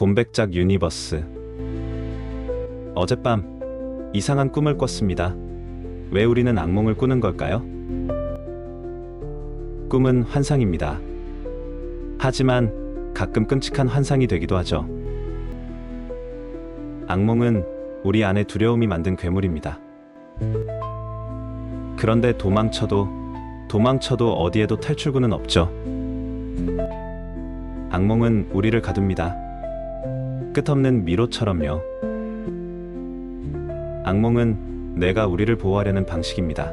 곰백작 유니버스 어젯밤 이상한 꿈을 꿨습니다. 왜 우리는 악몽을 꾸는 걸까요? 꿈은 환상입니다. 하지만 가끔 끔찍한 환상이 되기도 하죠. 악몽은 우리 안에 두려움이 만든 괴물입니다. 그런데 도망쳐도 도망쳐도 어디에도 탈출구는 없죠. 악몽은 우리를 가둡니다. 끝없는 미로처럼요. 악몽은 내가 우리를 보호하려는 방식입니다.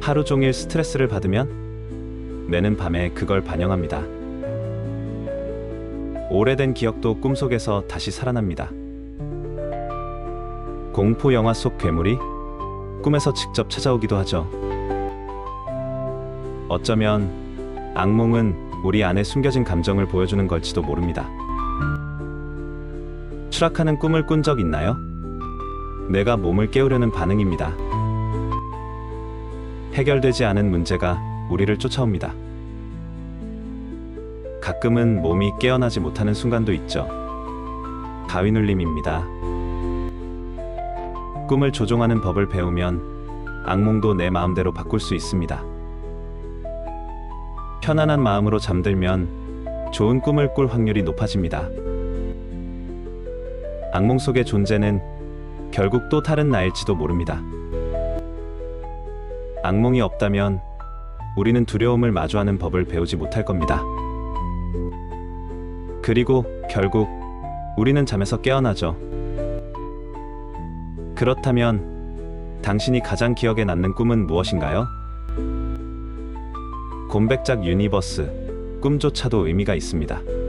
하루 종일 스트레스를 받으면 뇌는 밤에 그걸 반영합니다. 오래된 기억도 꿈속에서 다시 살아납니다. 공포 영화 속 괴물이 꿈에서 직접 찾아오기도 하죠. 어쩌면 악몽은 우리 안에 숨겨진 감정을 보여주는 걸지도 모릅니다. 추락하는 꿈을 꾼 적 있나요? 내가 몸을 깨우려는 반응입니다. 해결되지 않은 문제가 우리를 쫓아옵니다. 가끔은 몸이 깨어나지 못하는 순간도 있죠. 가위눌림입니다. 꿈을 조종하는 법을 배우면 악몽도 내 마음대로 바꿀 수 있습니다. 편안한 마음으로 잠들면 좋은 꿈을 꿀 확률이 높아집니다. 악몽 속의 존재는 결국 또 다른 나일지도 모릅니다. 악몽이 없다면 우리는 두려움을 마주하는 법을 배우지 못할 겁니다. 그리고 결국 우리는 잠에서 깨어나죠. 그렇다면 당신이 가장 기억에 남는 꿈은 무엇인가요? 곰백작 유니버스 꿈조차도 의미가 있습니다.